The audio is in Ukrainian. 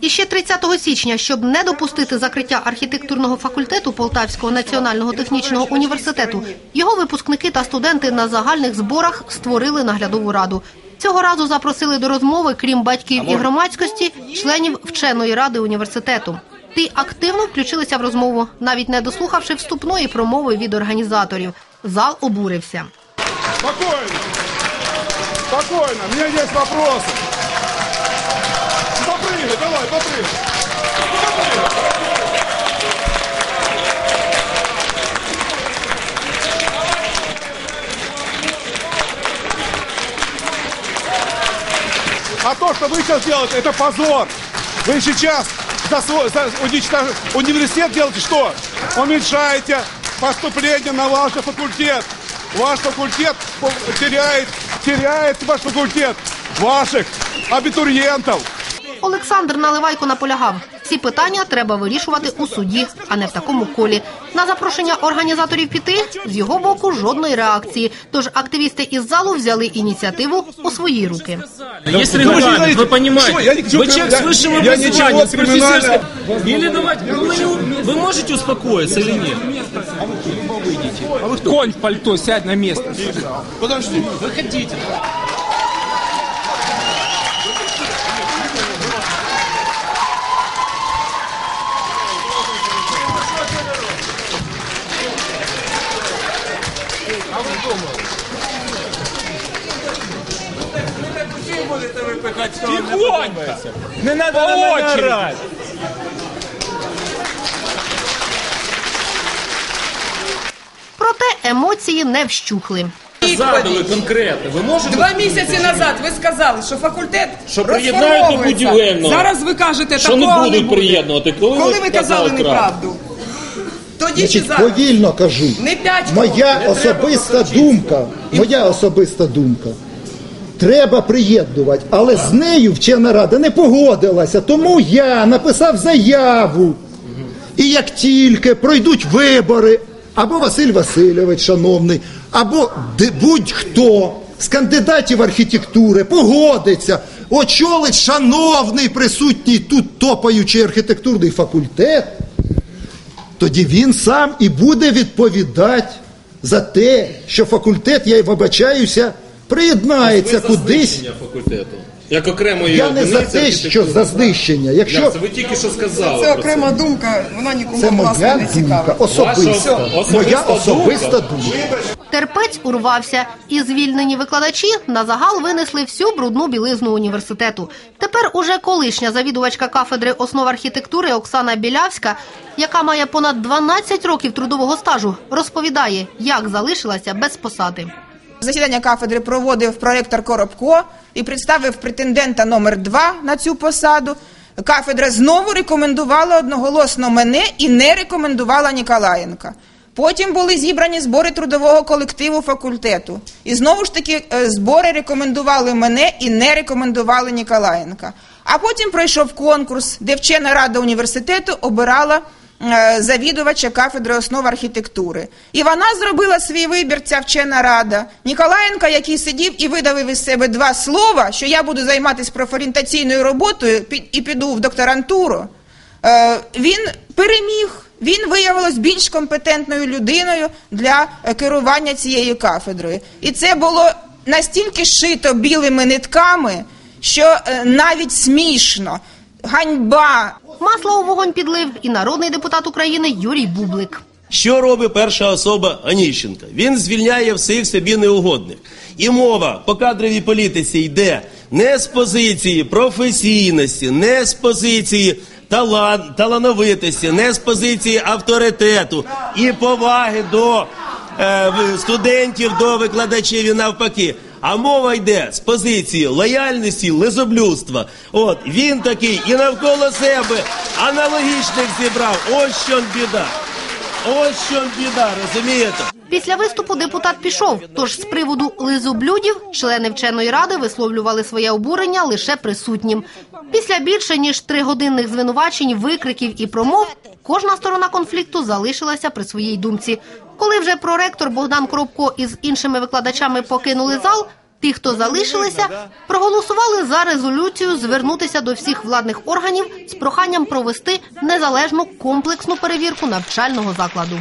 І ще 30 січня, щоб не допустити закриття архітектурного факультету Полтавського національного технічного університету, його випускники та студенти на загальних зборах створили наглядову раду. Цього разу запросили до розмови, крім батьків і громадськості, членів вченої ради університету. Ті активно включилися в розмову, навіть не дослухавши вступної промови від організаторів. Зал обурився. Спокойно. Спокойно. У меня есть А то, что вы сейчас делаете, это позор. Вы сейчас за свой, за уничтож- университет делаете что? Уменьшаете поступление на ваш факультет. Ваш факультет по- теряет, теряет ваш факультет ваших абитуриентов. Олександр Наливайко наполягав, ці питання треба вирішувати у суді, а не в такому колі. На запрошення організаторів піти з його боку жодної реакції. Тож активісти із залу взяли ініціативу у свої руки. Есть вы регламент, знаете, вы понимаете. что, я ни- Вы человек с я- высшим я образованием, ничего с профессиональным- криминального- Или давайте, ну, вы, не- вы можете успокоиться или нет? Конь в пальто, сядь на место. Подожди. Выходите. Тихонько! Не надо на мене орать. Проте емоції не вщухли. Задали конкретно. Ви можете Два місяці назад ви сказали, що факультет Що приєднають до розформовується. будівельного. Зараз ви кажете, Що не такого будуть буде. приєднувати. Коли ви Коли ви казали казали неправду? Тоді чи Значить, зараз? повільно кажу. Не п'ять Моя особиста думка, моя особиста думка. Треба приєднувати, але з нею вчена рада не погодилася. Тому я написав заяву. І як тільки пройдуть вибори, або Василь Васильович, шановний, або будь-хто з кандидатів архітектури погодиться, очолить шановний присутній тут топаючий архітектурний факультет, тоді він сам і буде відповідати за те, що факультет, я й вибачаюся, приєднається кудись. факультету. Як окремої Я не за одиниці те, що архітектури. за знищення. Якщо це? Ви тільки що сказали. Це про окрема думка, вона нікому це власне моя не думка, цікава. особиста, Ваша особиста моя думка. особиста думка. Терпець урвався, і звільнені викладачі на загал винесли всю брудну білизну університету. Тепер уже колишня завідувачка кафедри основ архітектури Оксана Білявська, яка має понад 12 років трудового стажу, розповідає, як залишилася без посади. Засідання кафедри проводив проректор Коробко і представив претендента номер два на цю посаду. Кафедра знову рекомендувала одноголосно мене і не рекомендувала Ніколаєнка. Потім були зібрані збори трудового колективу факультету. І знову ж таки е, збори рекомендували мене і не рекомендували Ніколаєнка. А потім пройшов конкурс, де вчена рада університету обирала завідувача кафедри основ архітектури. І вона зробила свій вибір, ця вчена рада. Ніколаєнка, який сидів і видавив із себе два слова, що я буду займатися профорієнтаційною роботою і піду в докторантуру. Е, Він переміг. Він виявилось більш компетентною людиною для е, керування цією кафедрою. І це було настільки шито білими нитками, що е, навіть смішно. Ганьба, Масло у вогонь підлив і народний депутат України Юрій Бублик. Що робить перша особа Аніщенка? Він звільняє всіх собі неугодних. І мова по кадровій політиці йде не з позиції професійності, не з позиції талан, талановитості, не з позиції авторитету і поваги до е, студентів, до викладачів і навпаки. А мова йде з позиції лояльності, лизоблюдства. От він такий і навколо себе аналогічних зібрав. Ось що біда. Ось що біда, розумієте? Після виступу депутат пішов. Тож з приводу лизоблюдів члени вченої ради висловлювали своє обурення лише присутнім. Після більше ніж тригодинних звинувачень, викриків і промов, кожна сторона конфлікту залишилася при своїй думці. Коли вже проректор Богдан Коробко із іншими викладачами покинули зал, Ті, хто залишилися, проголосували за резолюцію звернутися до всіх владних органів з проханням провести незалежну комплексну перевірку навчального закладу.